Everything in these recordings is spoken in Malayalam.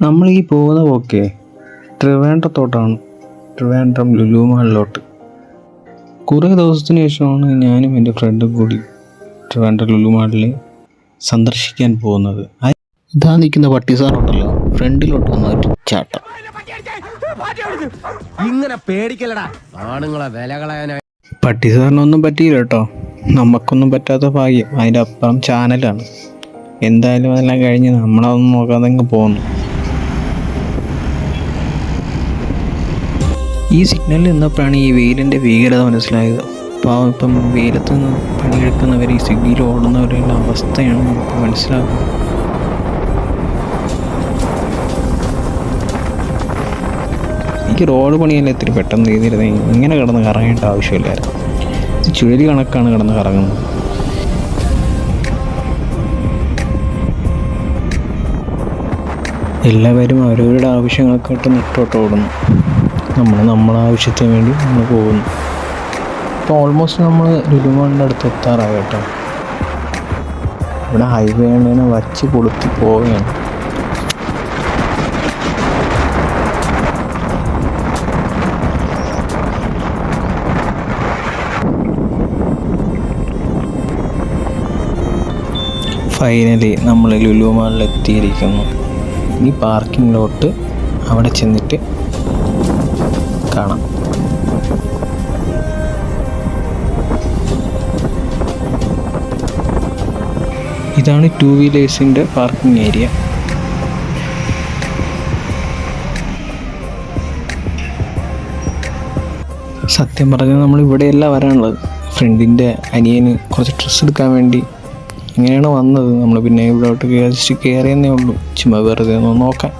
നമ്മൾ ഈ പോകുന്ന പോക്കേ ട്രിവാൻഡ്രത്തോട്ടാണ് ട്രിവാൻഡ്രം ലുലു മാളിലോട്ട് കുറേ ദിവസത്തിന് ശേഷമാണ് ഞാനും എന്റെ ഫ്രണ്ടും കൂടി ട്രിവാൻഡ്രം ലുലുമാളിൽ സന്ദർശിക്കാൻ പോകുന്നത്. ഇതാ നിൽക്കുന്ന പട്ടിസാർ സാറുണ്ടല്ലോ ഫ്രണ്ടിലോട്ട് വന്ന ഒരു ചാട്ടം. ഇങ്ങനെ പേടിക്കലടാ ആണുങ്ങളെ വില കളയാനായി പട്ടി സാറിനൊന്നും പറ്റിയില്ല കേട്ടോ. നമുക്കൊന്നും പറ്റാത്ത ഭാഗ്യം. അതിന്റെ അപ്പുറം ചാനലാണ്. എന്തായാലും അതെല്ലാം കഴിഞ്ഞ് നമ്മളതൊന്നും നോക്കാതെ അങ്ങ് പോന്നു. ഈ സിഗ്നലിൽ നിന്നപ്പോഴാണ് ഈ വെയിലിന്റെ ഭീകരത മനസ്സിലായത്. പാവം ഇപ്പം വെയിലത്ത് നിന്ന് പണിയെടുക്കുന്നവർ ഈ സ്വിഗ്ഗിയിൽ ഓടുന്നവരുടെ അവസ്ഥയാണ് നമുക്ക് മനസ്സിലാക്കുന്നത് എനിക്ക് റോഡ് പണിയല്ലേ ഇത്തിരി പെട്ടെന്ന് ചെയ്തിരുന്നത് ഇങ്ങനെ കിടന്ന് കറങ്ങേണ്ട ആവശ്യമില്ലായിരുന്നു. ചുഴലി കണക്കാണ് കിടന്ന് കറങ്ങുന്നത്. എല്ലാവരും അവരവരുടെ ആവശ്യങ്ങൾക്കായിട്ട് നെട്ടോട്ട് ഓടുന്നു. നമ്മൾ നമ്മളെ ആവശ്യത്തിന് വേണ്ടി നമ്മൾ പോകുന്നു. ഇപ്പോൾ ഓൾമോസ്റ്റ് നമ്മൾ ലുലുമാളിന്റെ അടുത്ത് എത്താറായി കേട്ടോ. ഇവിടെ ഹൈവേ ആണ് വച്ച് കൊളുത്തി പോവുകയാണ്. ഫൈനലി നമ്മൾ ലുലു മാളിൽ എത്തിയിരിക്കുന്നു ഈ പാർക്കിംഗ് ലോട്ട് അവിടെ ചെന്നിട്ട് കാണാം. ഇതാണ് ടു വീലേഴ്സിന്റെ പാർക്കിംഗ് ഏരിയ. സത്യം പറഞ്ഞാൽ നമ്മൾ ഇവിടെയല്ല വരാനുള്ളത്. ഫ്രണ്ടിന്റെ അനിയന് കുറച്ച് ഡ്രസ്സ് എടുക്കാൻ വേണ്ടി ഇങ്ങനെയാണ് വന്നത്. നമ്മൾ പിന്നെ ഇവിടോട്ട് ജസ്റ്റ് കയറിയെന്നേ ഉള്ളൂ. ചുമ്മാ വെറുതെ ഒന്ന് നോക്കാൻ.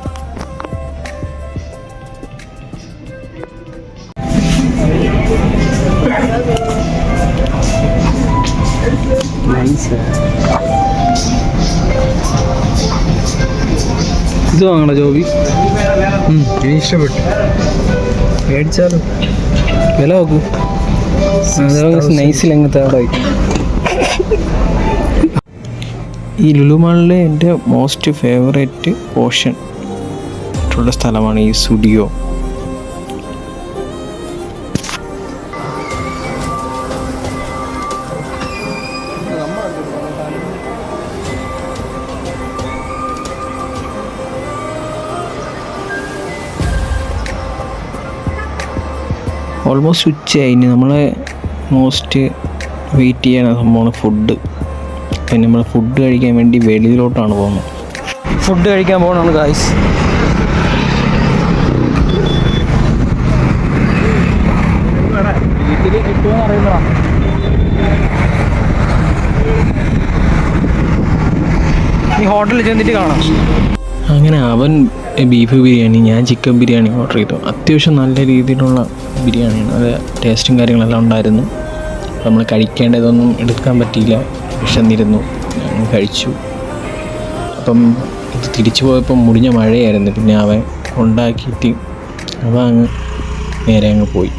ഇത് വാങ്ങണ ജോബി? ഇഷ്ടപ്പെട്ടു. മേടിച്ചാലോ? വില നോക്കൂ. നൈസിൽ അങ്ങനത്തെ അവിടെ ഈ ലുലുമാളിലെ എന്റെ മോസ്റ്റ് ഫേവറേറ്റ് പോർഷൻ ഉള്ള സ്ഥലമാണ് ഈ സ്റ്റുഡിയോ. ഓൾമോസ്റ്റ് ഉച്ചയായി ഇനി നമ്മൾ മോസ്റ്റ് വെയിറ്റ് ചെയ്യണ സംഭവമാണ് ഫുഡ് പിന്നെ നമ്മൾ ഫുഡ് കഴിക്കാൻ വേണ്ടി വെളിയിലോട്ടാണ് പോകുന്നത്. ഫുഡ് കഴിക്കാൻ പോകണമാണ് ഗായ്സ് ഈ ഹോട്ടലിൽ ചെന്നിട്ട് കാണാം. അങ്ങനെ അവൻ ബീഫ് ബിരിയാണി ഞാൻ ചിക്കൻ ബിരിയാണി ഓർഡർ ചെയ്തു. അത്യാവശ്യം നല്ല രീതിയിലുള്ള ബിരിയാണിയാണ്. അത് ടേസ്റ്റും കാര്യങ്ങളെല്ലാം ഉണ്ടായിരുന്നു. നമ്മൾ കഴിക്കേണ്ടതൊന്നും എടുക്കാൻ പറ്റിയില്ല. വിഷന്നിരുന്നു കഴിച്ചു. അപ്പം ഇത് തിരിച്ചു പോയപ്പോൾ മുടിഞ്ഞ മഴയായിരുന്നു. പിന്നെ അവൻ ഉണ്ടാക്കിയിട്ട് അവ അങ്ങ് നേരെ അങ്ങ് പോയി.